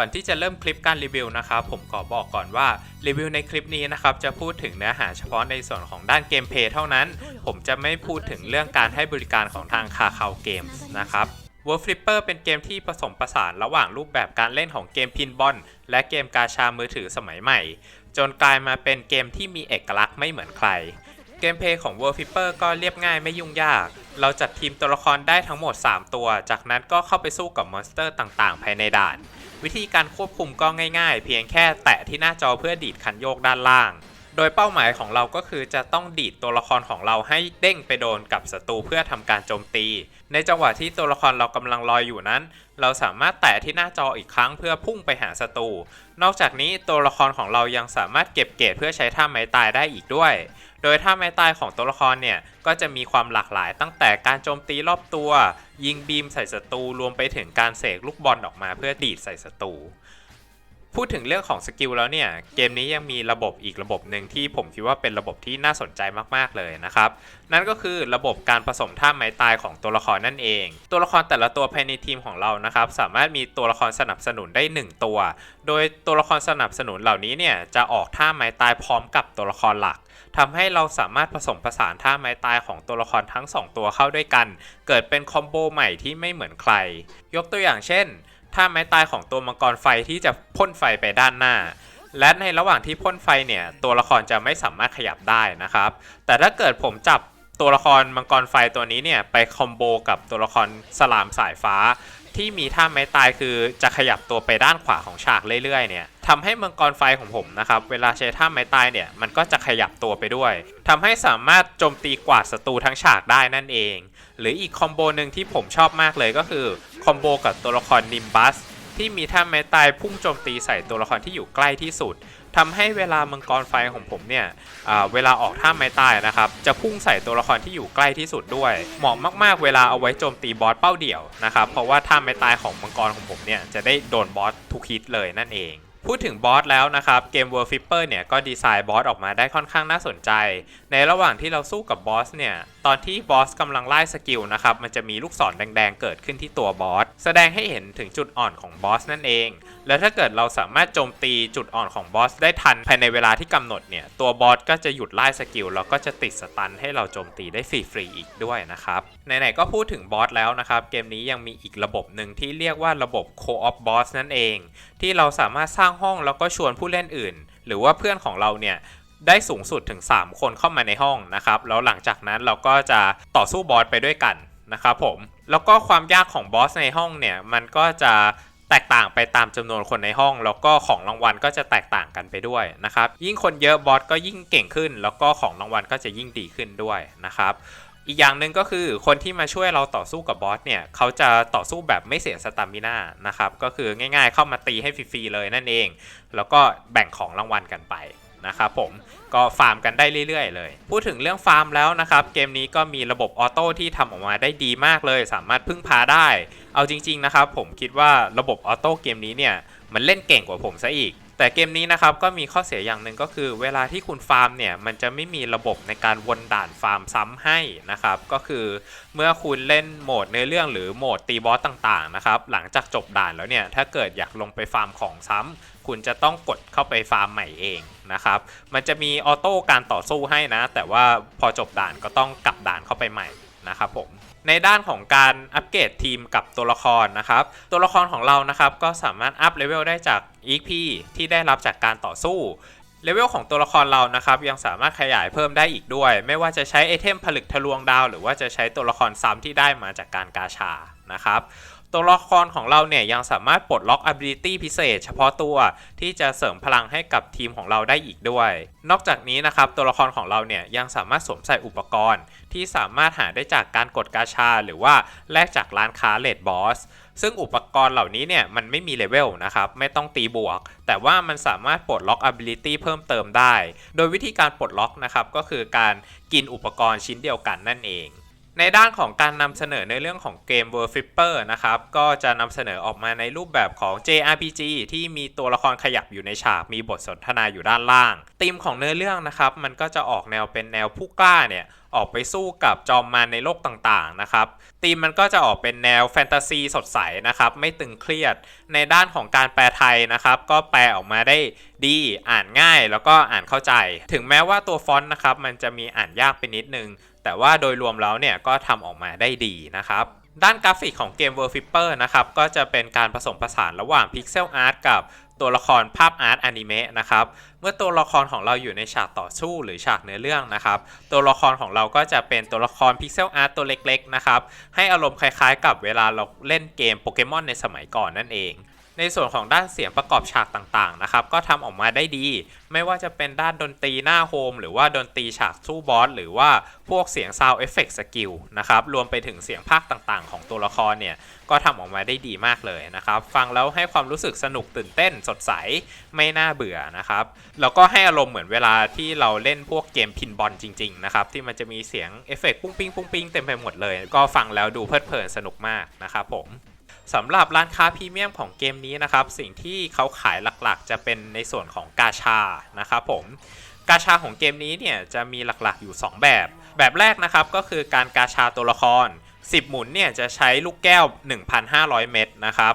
ก่อนที่จะเริ่มคลิปการรีวิวนะครับผมขอบอกก่อนว่ารีวิวในคลิปนี้นะครับจะพูดถึงเนื้อหาเฉพาะในส่วนของด้านเกมเพย์เท่านั้น ผมจะไม่พูดถึงเรื่องการให้บริการของทางคาคาเกมส์นะครับ World Flipper เป็นเกมที่ผสมผสานระหว่างรูปแบบการเล่นของเกมพินบอลและเกมกาชามือถือสมัยใหม่ จนกลายมาเป็นเกมที่มีเอกลักษณ์ไม่เหมือนใคร เกมเพย์ของ World Flipper ก็เรียบง่ายไม่ยุ่งยาก เราจัดทีมตัวละครได้ทั้งหมด 3 ตัว จากนั้นก็เข้าไปสู้กับมอนสเตอร์ต่างๆ ภายในด่าน วิธีการควบคุมก็ง่ายๆ เพียงแค่แตะที่หน้าจอเพื่อดีดคันโยกด้านล่าง โดยเป้าหมายของเราก็คือจะต้องดีดตัวละครของเราให้เด้งไปโดนกับศัตรูเพื่อทำการโจมตี ในจังหวะที่ตัวละครเรากำลังลอยอยู่นั้น เราสามารถแตะที่หน้าจออีกครั้งเพื่อพุ่งไปหาศัตรู นอกจากนี้ตัวละครของเรายังสามารถเก็บเกรดเพื่อใช้ท่าไม้ตายได้อีกด้วย โดยท่าไม้ตายของตัวละครเนี่ยก็จะมีความหลากหลายตั้งแต่การโจมตีรอบตัว ยิงบีมใส่ศัตรูรวมไปถึงการเสกลูกบอลออกมาเพื่อดีดใส่ศัตรู พูดถึงเรื่องของสกิลแล้วเนี่ยเกมนี้ยังมีระบบอีกระบบหนึ่งที่ผมคิดว่าเป็นระบบที่น่าสนใจมากๆเลยนะครับนั่นก็คือระบบการผสมท่าไม้ตายของตัวละครนั่นเอง ตัวละครแต่ละตัวภายในทีมของเรานะครับสามารถมีตัวละครสนับสนุนได้ 1 ตัว โดยตัวละครสนับสนุนเหล่านี้เนี่ยจะออกท่าไม้ตายพร้อมกับตัวละครหลักทำให้เราสามารถผสมผสานท่าไม้ตายของตัวละครทั้ง 2 ตัวเข้าด้วยกัน เกิดเป็นคอมโบใหม่ที่ไม่เหมือนใคร ยกตัวอย่างเช่น ถ้าไม้ตายของตัวมังกรไฟที่จะพ่นไฟไปด้านหน้า และในระหว่างที่พ่นไฟเนี่ย ตัวละครจะไม่สามารถขยับได้นะครับ แต่ถ้าเกิดผมจับตัวละครมังกรไฟตัวนี้เนี่ยไปคอมโบกับตัวละครสลามสายฟ้า ที่มีท่าไม้ตายคือจะขยับตัวไปด้านขวาของฉากเรื่อยๆเนี่ยทำให้มังกรไฟของผมนะครับเวลาใช้ท่าไม้ตายเนี่ยมันก็จะขยับตัวไปด้วยทำให้สามารถโจมตีกวาดศัตรูทั้งฉากได้นั่นเอง หรืออีกคอมโบหนึ่งที่ผมชอบมากเลยก็คือคอมโบกับตัวละครนิมบัสที่มีท่าไม้ตายพุ่งโจมตีใส่ตัวละครที่อยู่ใกล้ที่สุด ทำให้เวลามังกรไฟของผมเนี่ยเวลาออกท่าไม้ตายนะครับ จะพุ่งใส่ตัวละครที่อยู่ใกล้ที่สุดด้วย เหมาะมากๆ เวลาเอาไว้โจมตีบอสเป้าเดี่ยวนะครับ เพราะว่าท่าไม้ตายของมังกรของผมเนี่ยจะได้โดนบอสทุกฮิตเลยนั่นเอง พูดถึงบอสแล้วนะครับเกม World Flipper เนี่ยก็ดีไซน์บอสออกมาได้ค่อนข้างน่าสนใจ ในระหว่างที่เราสู้กับบอสเนี่ยตอนที่บอสกำลังไล่สกิลนะครับมันจะมีลูกศรแดงๆเกิดขึ้นที่ตัวบอสแสดงให้เห็นถึงจุดอ่อนของบอสนั่นเอง แล้วถ้าเกิดเราสามารถโจมตีจุดอ่อนของบอสได้ทันภายในเวลาที่กำหนดเนี่ยตัวบอสก็จะหยุดไล่สกิลแล้วก็จะติดสตันให้เราโจมตีได้ฟรีๆอีกด้วยนะครับไหนๆก็พูดถึงบอสแล้วนะครับเกมนี้ยังมีอีกระบบหนึ่งที่เรียกว่าระบบ Co-op Boss นั่นเอง ที่เราสามารถสร้างห้องแล้วก็ชวนผู้เล่นอื่น หรือว่าเพื่อนของเราเนี่ยได้สูงสุดถึง 3 คนเข้ามาในห้องนะครับแล้วหลังจากนั้นเราก็จะต่อสู้บอสไปด้วยกันนะครับผมแล้วก็ความยากของบอสในห้องเนี่ยมันก็จะแตกต่างไปตามจำนวนคนในห้อง แล้วก็ของรางวัลก็จะแตกต่างกันไปด้วยนะครับยิ่งคนเยอะบอสก็ยิ่งเก่งขึ้น แล้วก็ของรางวัลก็จะยิ่งดีขึ้นด้วยนะครับ อีกอย่างหนึ่งก็คือคนที่มาช่วยเราต่อสู้กับบอสเนี่ยเขาจะต่อสู้แบบไม่เสียสตามิน่านะครับก็คือง่ายๆเข้ามาตีให้ฟรีๆเลยนั่นเอง แล้วก็แบ่งของรางวัลกันไปนะครับผมก็ฟาร์มกันได้เรื่อยๆ เลย พูดถึงเรื่องฟาร์มแล้วนะครับ เกมนี้ก็มีระบบออโต้ที่ทำออกมาได้ดีมากเลย สามารถพึ่งพาได้ เอาจริง ๆ นะครับ ผมคิดว่าระบบออโต้เกมนี้เนี่ยมันเล่นเก่งกว่าผมซะอีก แต่เกมนี้นะครับก็มีข้อเสียอย่างหนึ่งก็คือ เวลาที่คุณฟาร์มเนี่ยมันจะไม่มีระบบในการวนด่านฟาร์มซ้ำให้นะครับ ก็คือเมื่อคุณเล่นโหมดในเรื่องหรือโหมดตีบอสต่างๆนะครับหลังจากจบด่านแล้วเนี่ยถ้าเกิดอยากลงไปฟาร์มของซ้ำคุณจะต้องกดเข้าไปฟาร์มใหม่เองนะครับมันจะมีออโต้การต่อสู้ให้นะ แต่ว่าพอจบด่านก็ต้องกลับด่านเข้าไปใหม่นะครับผม ในด้านของการอัปเกรดทีมกับตัวละครนะครับ ตัวละครของเรานะครับก็สามารถอัพเลเวลได้จาก EP ที่ได้รับจากการต่อสู้เลเวลของตัวละครเรานะครับยังสามารถขยายเพิ่มได้อีกด้วย ไม่ว่าจะใช้ไอเทมผลึกทะลวงดาว หรือว่าจะใช้ตัวละครซ้ำที่ได้มาจากการกาชานะครับ ตัวละครของเราเนี่ยยังสามารถปลดล็อก ability พิเศษ เฉพาะตัวที่จะเสริมพลังให้กับทีมของเราได้อีกด้วย นอกจากนี้นะครับตัวละครของเราเนี่ยยังสามารถสวมใส่อุปกรณ์ ที่สามารถหาได้จากการกดกาชา หรือว่าแลกจากร้านค้าเลดบอสซึ่งอุปกรณ์เหล่านี้เนี่ยมันไม่มีเลเวลนะครับไม่ต้องตีบวก แต่ว่ามันสามารถปลดล็อก ability เพิ่มเติมได้ โดยวิธีการปลดล็อกนะครับก็คือการกินอุปกรณ์ชิ้นเดียวกันนั่นเอง ในด้านของการนำเสนอในเรื่องของเกม World Flipper นะครับ ก็จะนำเสนอออกมาในรูปแบบของ JRPG ที่มีตัวละครขยับอยู่ในฉาก มีบทสนทนาอยู่ด้านล่างธีมของเนื้อเรื่องนะครับ มันก็จะออกแนวเป็นแนวผู้กล้าเนี่ย ออกไปสู้กับจอมมารในโลกต่างๆนะครับธีมมันก็จะออกเป็นแนวแฟนตาซีสดใสนะครับ ไม่ตึงเครียด ในด้านของการแปลไทยนะครับ ก็แปลออกมาได้ดีอ่านง่ายแล้วก็อ่านเข้าใจ ถึงแม้ว่าตัวฟอนต์นะครับมันจะมีอ่านยากไปนิดนึง แต่ว่าโดยรวมแล้วเนี่ยก็ทำออกมาได้ดีนะครับ ด้านกราฟิกของเกม World Flipper นะครับ ก็จะเป็นการผสมผสานระหว่าง Pixel Art กับตัวละครภาพอาร์ตอนิเมะนะครับ เมื่อตัวละครของเราอยู่ในฉากต่อสู้หรือฉากเนื้อเรื่องนะครับ ตัวละครของเราก็จะเป็นตัวละคร Pixel Art ตัวเล็กๆนะครับ ให้อารมณ์คล้ายๆ กับเวลาเราเล่นเกมโปเกมอนในสมัยก่อนนั่นเอง ในส่วนของด้านเสียงประกอบฉากต่างๆนะครับก็ทำออกมาได้ดี ไม่ว่าจะเป็นด้านดนตรีหน้าโฮมหรือว่าดนตรีฉากสู้บอสหรือว่าพวกเสียงซาวเอฟเฟกต์สกิลนะครับรวมไปถึงเสียงภาคต่างๆ ของตัวละครเนี่ยก็ทำออกมาได้ดีมากเลยนะครับฟังแล้วให้ความรู้สึกสนุกตื่นเต้นสดใสไม่น่าเบื่อนะครับแล้วก็ให้อารมณ์เหมือนเวลาที่เราเล่นพวกเกมพินบอลจริงๆนะครับที่มันจะมีเสียงเอฟเฟกต์ปุ้งปิ้งปุ้งปิ้งเต็มไปหมดเลย ก็ฟังแล้วดูเพลิดเพลินสนุกมากนะครับผม สำหรับร้านค้าพรีเมียมของเกมนี้นะครับ สิ่งที่เขาขายหลักๆ จะเป็นในส่วนของกาชานะครับผมกาชาของเกมนี้เนี่ยจะมีหลักๆอยู่ 2 แบบ แบบแรกนะครับก็คือการกาชาตัวละคร 10 หมุนเนี่ยจะใช้ลูกแก้ว 1,500 เม็ดนะครับ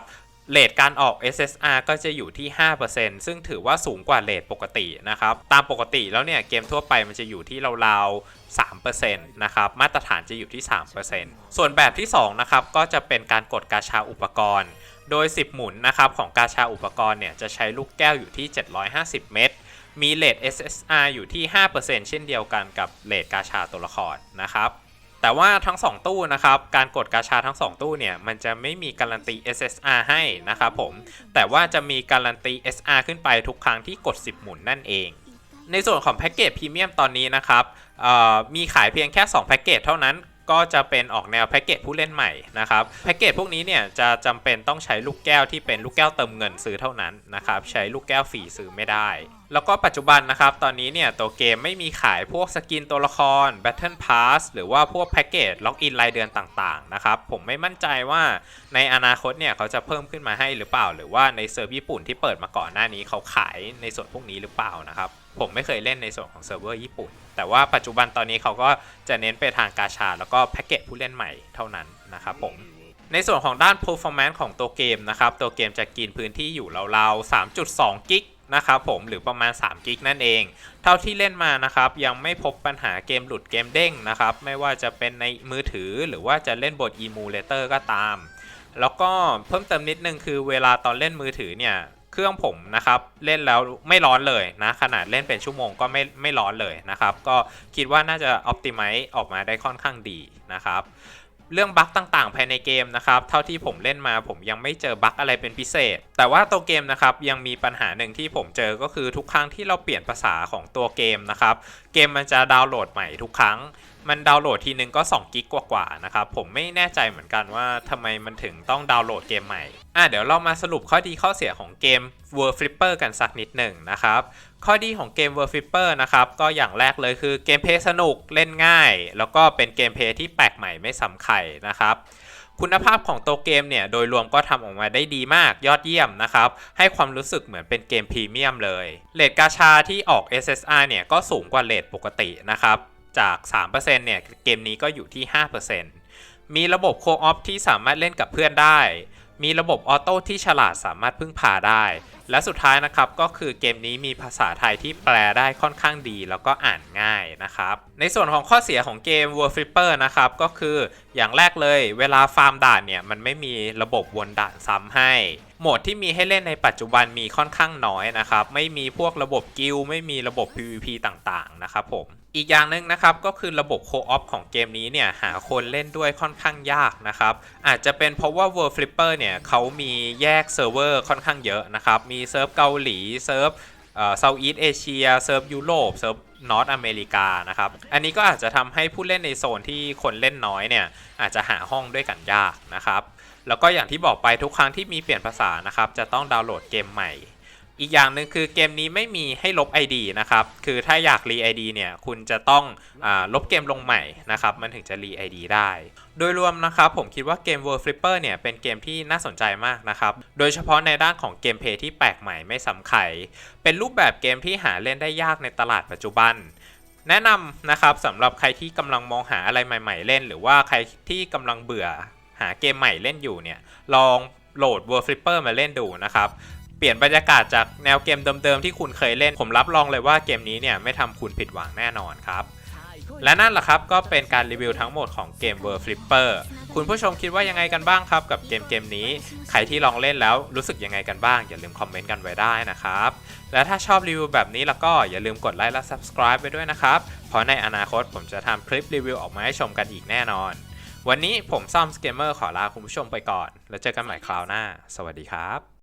เลทการออก SSR ก็จะอยู่ที่ 5%ซึ่งถือว่าสูงกว่าเลทปกตินะครับ ตามปกติแล้วเนี่ยเกมทั่วไปมันจะอยู่ที่ราวๆ3%นะครับ มาตรฐานจะอยู่ที่ 3%ส่วนแบบที่ 2 นะครับ ก็จะเป็นการกดกาชาอุปกรณ์ โดย 10 หมุนนะครับของกาชาอุปกรณ์เนี่ยจะใช้ลูกแก้วอยู่ที่ 750 เม็ด มีเลท SSR อยู่ที่ 5%เช่นเดียวกันกับเลทกาชาตัวละครนะครับ แต่ว่าทั้ง 2 ตู้นะครับ การกดกาชาทั้ง 2 ตู้เนี่ย มันจะไม่มีการันตี SSR ให้นะครับผม แต่ว่าจะมีการันตี SR ขึ้นไปทุกครั้งที่กด 10 หมุนนั่นเอง ในส่วนของแพ็กเกจพรีเมียมตอนนี้นะครับมีขายเพียงแค่ 2 แพ็กเกจเท่านั้นก็จะเป็นออกแนวแพ็กเกจผู้เล่นใหม่นะครับแพ็กเกจพวกนี้เนี่ยจะจำเป็นต้องใช้ลูกแก้วที่เป็นลูกแก้วเติมเงินซื้อเท่านั้นนะครับใช้ลูกแก้วฟรีซื้อไม่ได้ แล้วก็ปัจจุบันนะครับ ตอนนี้เนี่ยตัวเกมไม่มีขายพวกสกินตัวละคร Battle Pass หรือว่าพวกแพ็กเกจล็อกอินรายเดือนต่างๆนะครับ ผมไม่มั่นใจว่าในอนาคตเนี่ยเขาจะเพิ่มขึ้นมาให้หรือเปล่า หรือว่าในเซิร์ฟญี่ปุ่นที่เปิดมาก่อนหน้านี้เขาขายในส่วนพวกนี้หรือเปล่านะครับ ผมไม่เคยเล่นในส่วนของเซิร์ฟเวอร์ญี่ปุ่น แต่ว่าปัจจุบันตอนนี้เขาก็จะเน้นไปทางกาชา แล้วก็แพ็กเกจผู้เล่นใหม่เท่านั้นนะครับผมในส่วนของด้าน performance ของตัวเกมนะครับ ตัวเกมจะกินพื้นที่อยู่ราวๆ 3.2 กิก นะครับผมหรือประมาณ3กิกนั่นเอง เท่าที่เล่นมานะครับยังไม่พบปัญหาเกมหลุดเกมเด้งนะครับไม่ว่าจะเป็นในมือถือหรือว่าจะเล่นบท emulator ก็ตาม แล้วก็เพิ่มเติมนิดนึงคือเวลาตอนเล่นมือถือเนี่ยเครื่องผมนะครับเล่นแล้วไม่ร้อนเลยนะขนาดเล่นเป็นชั่วโมงก็ไม่ไม่ร้อนเลยนะครับก็คิดว่าน่าจะ optimize ออกมาได้ค่อนข้างดีนะครับ เรื่องบั๊กต่างๆ ภายในเกมนะครับ เท่าที่ผมเล่นมาผมยังไม่เจอบั๊กอะไรเป็นพิเศษ แต่ว่าตัวเกมนะครับยังมีปัญหาหนึ่งที่ผมเจอก็คือทุกครั้งที่เราเปลี่ยนภาษาของตัวเกมนะครับ เกมมันจะดาวน์โหลดใหม่ทุกครั้ง มันดาวน์โหลดทีนึงก็2กิกกว่าๆนะครับ ผมไม่แน่ใจเหมือนกันว่าทำไมมันถึงต้องดาวน์โหลดเกมใหม่ อะเดี๋ยวเรามาสรุปข้อดีข้อเสียของเกม World Flipper กันสักนิดหนึ่งนะครับ ข้อดีของเกม World Flipper นะครับ ก็อย่างแรกเลยคือเกมเพย์สนุกเล่นง่าย แล้วก็เป็นเกมเพย์ที่แปลกใหม่ไม่ซ้ำใครนะครับคุณภาพของตัวเกมเนี่ยโดยรวมก็ทำออกมาได้ดีมากยอดเยี่ยมนะครับ ให้ความรู้สึกเหมือนเป็นเกมพรีเมียมเลยเลทกาชาที่ออก SSR เนี่ยก็สูงกว่าเลทปกตินะครับ จาก 3%เนี่ย เกมนี้ก็อยู่ที่ 5%มีระบบโคออฟที่สามารถเล่นกับเพื่อนได้ มีระบบออโต้ที่ฉลาดสามารถพึ่งพาได้ และสุดท้ายนะครับก็คือเกมนี้มีภาษาไทยที่แปลได้ค่อนข้างดี แล้วก็อ่านง่ายนะครับ ในส่วนของข้อเสียของเกม World Flipper นะครับก็คืออย่างแรกเลยเวลาฟาร์มด่านเนี่ยมันไม่มีระบบวนด่านซ้ำให้ โหมดที่มีให้เล่นในปัจจุบันมีค่อนข้างน้อยนะครับ ไม่มีพวกระบบกิลไม่มีระบบ PVP ต่างๆ นะครับผมอีกอย่างหนึ่งนะครับก็คือระบบโคออฟของเกมนี้เนี่ยหาคนเล่นด้วยค่อนข้างยากนะครับอาจจะเป็นเพราะว่า World Flipper เนี่ยเขามีแยกเซิร์ฟเวอร์ค่อนข้างเยอะนะครับมีเซิร์ฟเกาหลีเซิร์ฟเอ่อเซาท์อีสเอเชียเซิร์ฟยุโรปเซิร์ฟนอตอเมริกานะครับอันนี้ก็อาจจะทำให้ผู้เล่นในโซนที่คนเล่นน้อยเนี่ยอาจจะหาห้องด้วยกันยากนะครับ แล้วก็อย่างที่บอกไปทุกครั้งที่มีเปลี่ยนภาษานะครับ จะต้องดาวน์โหลดเกมใหม่ อีกอย่างหนึ่งคือเกมนี้ไม่มีให้ลบ ID นะครับ คือถ้าอยากรี ID เนี่ย คุณจะต้องอลบเกมลงใหม่นะครับ มันถึงจะรี ID ได้ โดยรวมนะครับ ผมคิดว่าเกม World Flipper เนี่ย เป็นเกมที่น่าสนใจมากนะครับ โดยเฉพาะในด้านของเกมเพย์ที่แปลกใหม่ไม่ซ้ำใคร เป็นรูปแบบเกมที่หาเล่นได้ยากในตลาดปัจจุบันแนะนำนะครับสำหรับใครที่กำลังมองหาอะไรใหม่ ๆ เล่น หรือว่าใครที่กำลังเบื่อาเกมใหม่เล่นอยู่เนี่ย ลองโหลด World Flipper มาเล่นดูนะครับ เปลี่ยนบรรยากาศจากแนวเกมเดิมๆที่คุณเคยเล่น ผมรับรองเลยว่าเกมนี้เนี่ยไม่ทำคุณผิดหวังแน่นอนครับและนั่นแหละครับก็เป็นการรีวิวทั้งหมดของเกม World Flipper คุณผู้ชมคิดว่ายังไงกันบ้างครับกับเกมเกมนี้ ใครที่ลองเล่นแล้วรู้สึกยังไงกันบ้าง อย่าลืมคอมเมนต์กันไว้ได้นะครับ และถ้าชอบรีวิวแบบนี้แล้วก็อย่าลืมกดไลค์และ Subscribe ไปด้วยนะครับ เพราะในอนาคตผมจะทำคลิปรีวิวออกมาให้ชมกันอีกแน่นอน วันนี้ผมซ่อมสเกมเมอร์ขอลาคุณผู้ชมไปก่อน แล้วเจอกันใหม่คราวหน้า สวัสดีครับ